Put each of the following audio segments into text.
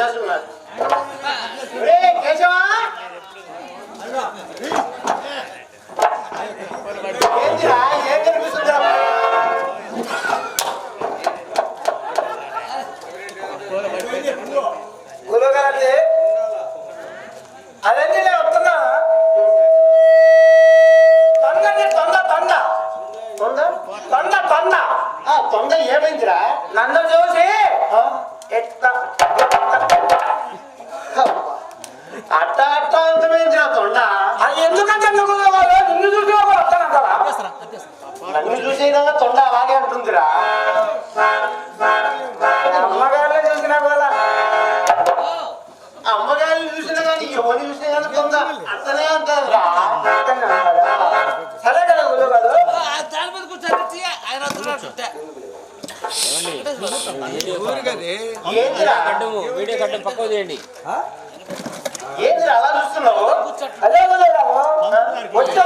Atlas ఉన్నారు కేశవా? అదే నేను వస్తున్నా? తొందరనే తొంద తొంద తొంద తొంద తొంద తొంద ఏమైందిరా? నన్ను చూసి ఎట్లా చూసేదా తొండ అలాగే అంటుందిరా అమ్మగారిని చూసినా కూడా అమ్మగారిని చూసినా కానీ ఎవరిని చూసినా కానీ తొంద అట్టనే అంటారా కాదా? సరే కదా గురుగారు దాని మీద కూర్చొని ఆయన వీడియో కట్టం పక్కకు తీయండి ఏందిరా అలా చూస్తున్నావు అదే వచ్చా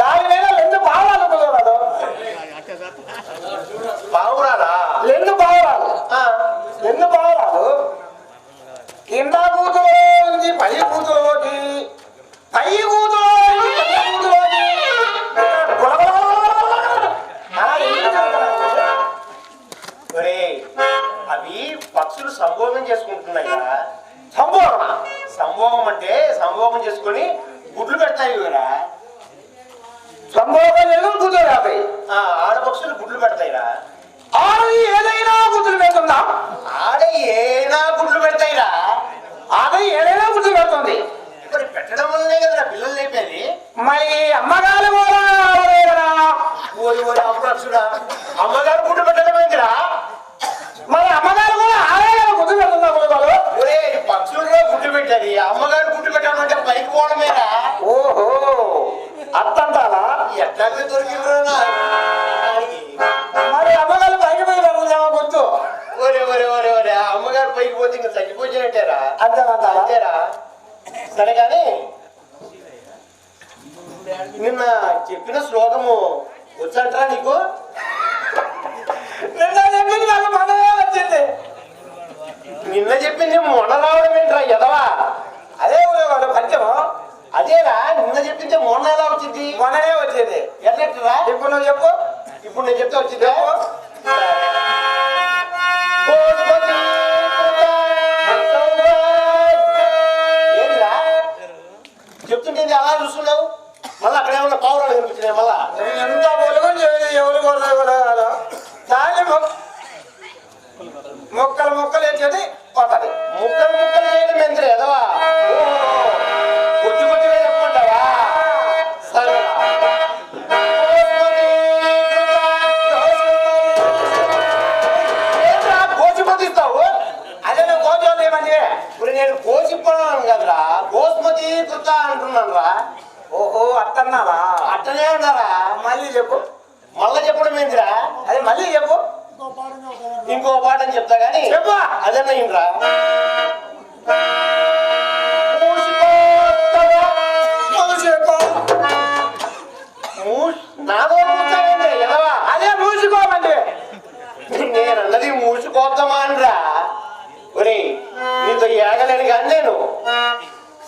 దాని మీద రెండు భావాలు కుదరదు పావురాలా? రెండు భావాలు. రెండు భావాలు. కింద కూతురు నుంచి పై కూతురులోకి పై కూతురు అవి పక్షులు సంభోగం చేసుకుంటున్నాయి కదా. సంభోగం సంభోగం అంటే సంభోగం చేసుకుని గుడ్లు పెడతాయి కదా. సంభోగం ఆడపక్షులు గుడ్లు పెడతాయిరా. ఏదైనా పెడుతుందా? ఆడ గుడ్లు పెడతాయిరా? ఏదైనా పెడుతుంది. మరి పెట్టడం వల్లనే కదరా పిల్లలు లేపేది? మరి అమ్మగారు కూడా ఆడదే కదా ఓరి ఓరి అపక్షుడా అమ్మగారు గుడ్లు పెట్టడం ఏంటిరా మరి అమ్మగారు కూడా పెడుతుందా గుడ్లు పెట్టేది. అమ్మగారు గుడ్లు పెట్టడం అంటే పైకి పోవడమేరా ఓహో అత్తంటారా దొరికిందిరా నాకు? మరి అమ్మగారు పైకి పోయి పెడుతుందేమో గుర్తు ఒరే ఒరే ఒరే ఒరే అమ్మగారు పైకి పోతే ఇంకా తగ్గిపోయినట్టేరా అంతేనంటారా అంతేరా? సరే కానీ నిన్న చెప్పిన శ్లోకము వచ్చంటరా నీకు? నిన్న చెప్పింది నాకు మనమే వచ్చింది. నిన్న చెప్పింది మొన్న రావడం ఏంట్రా ఎదవా? అదే వాళ్ళు పంచము. అదేరా నిన్న చెప్పింది మొన్న ఎలా వచ్చింది? మొన్ననే ఎట్లెట్టరా ఇప్పుడు నువ్వు చెప్పు. ఇప్పుడు నేను చెప్తే వచ్చిందా చెప్తుంటే అలా చూస్తున్నావు? మళ్ళీ అక్కడ ఏమన్నా పావురాలు కనిపించినాయి మళ్ళా. ఎంత పొలుగు ఎవరు కూడా కూడా దాన్ని మొ- మొక్కలు మొక్కలు వేసేది పోతుంది ముక్కలు ముక్కలు నేను కోసిపోయాను కదరా. కోసుమతి కృత అంటున్నాను రా ఓహో అత్తన్నావా? అట్టనే అన్నారా? మళ్ళీ చెప్పు. మళ్ళా చెప్పడం ఏంటిరా అది మళ్ళీ చెప్పు. ఇంకో పాట అని చెప్తా గానీ చెప్పు. అదన్నా ఇంట్రా నీతో ఏగలేను కానీ నేను.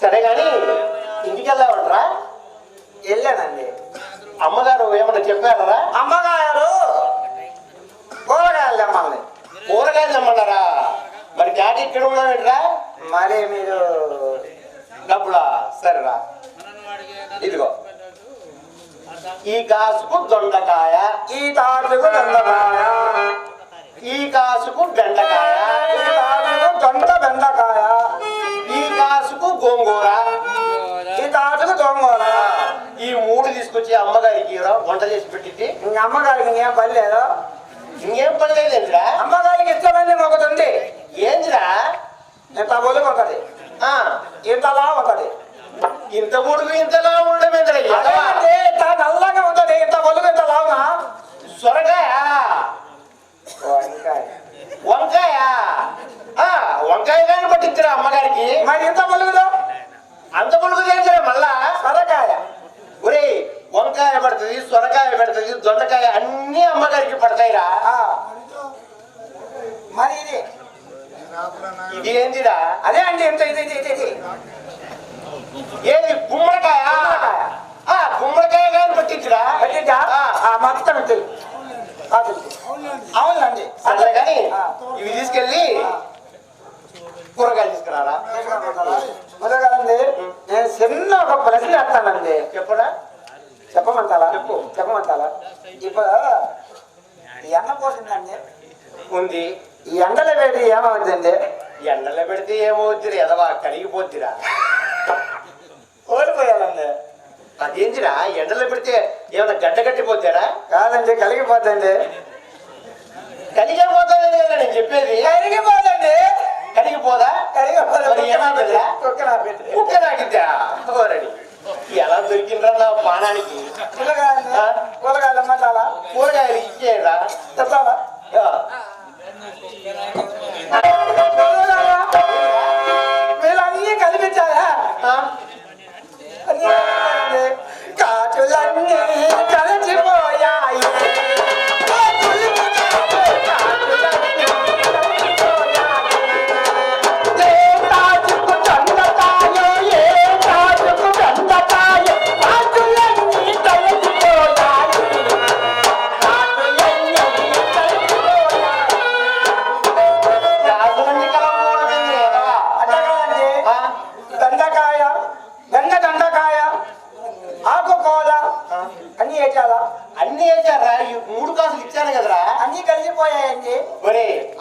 సరే కానీ ఇంటికి వెళ్దామంటరా వెళ్ళానండి. అమ్మగారు ఏమన్నా చెప్పారా? అమ్మగారు కూరగాయలు తెమ్మండి కూరగాయలు తెమ్మన్నారా? మరి డాడీ ఇక్కడ ఉన్నావేంట్రా మరి మీరు డబ్బులా? సరేరా. ఇదిగో. ఈ కాసుకు దొండకాయ. ఈ తాటుకు దొండకాయ. ఈ కాసుకు బెండకాయ. ఈ తాటుకు దొండ తీసుకొచ్చి అమ్మగారికి వంట చేసి పెట్టింది ఇంక అమ్మగారికి ఇంకేం పని లేదు. ఇంకేం పని లేదేంటిరా అమ్మగారికి ఇష్టమైంది ఒకటి ఉంది. ఏంటిరా ఇంత ఉంటది ఆ, ఇంతలా ఉంటది ఇంత పొడుగు ఇంతలా ఇంత నల్లగా ఉంటది. ఇంత బొలుగు ఇంత లావునా సొరకాయ. వంకాయ. వంకాయ. వంకాయ కానీ పట్టించరా అమ్మగారికి. మరి ఇంత బొలుగులో అంత చేయించరా మళ్ళా? సొరకాయ. వంకాయ పడుతుంది సొరకాయ పెడుతుంది దొండకాయ అన్ని అమ్మగారికి పడతాయిరా. మరి ఇది? ఇది ఏందిరా అదే అండి ఎంత ఇది ఇది ఇది ఏది గుమ్మడికాయ? గుమ్మడికాయ. కానీ పట్టించురా. ఆ, మొత్తం తెలుసు. అవునండి సరే కానీ. ఇవి తీసుకెళ్ళి కూరగాయలు తీసుకురారా? నేను చిన్న ఒక ప్రశ్న వేస్తానండి. చెప్పరా? చెప్పమంటారా చెప్పు. చెప్పమంటారా ఇప్పుడు ఈ ఎండ పోతుందండి ఉంది ఈ ఎండల వేడి ఏమవుతుందండి ఎండలో పెడితే ఏమవుద్దిరా ఎదవా కరిగిపోద్దిరా ఓడిపోయాలండి అదేంటిరా ఎండలో పెడితే ఏమైనా గడ్డ కట్టిపోతారా కాదండి కలిగిపోతుంది కలిగిపోతుంది కదా నేను చెప్పేది కలిగిపోదండి కరిగిపోదా మరి ఏమైందిరా కుక్క నా పెట్టి కుక్క నాకిద్దా దొరికిండ్రా నా పానానికి? కూరగాయలు? కూరగాయలు అమ్మంటారా కూరగాయలు ఇచ్చేయరా? చెప్తారా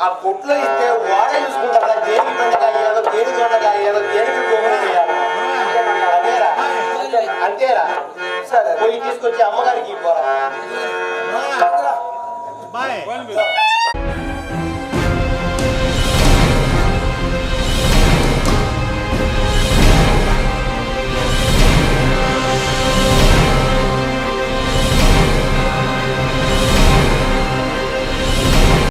ఆ పొట్లు ఇస్తే వాడ చూసుకుంటారా దేని పండుగ ఏదో దేని పండుగ ఏదో దేనికి అంతేరా? అంతేరా? సరే పోయి తీసుకొచ్చి అమ్మగారికి పోరా.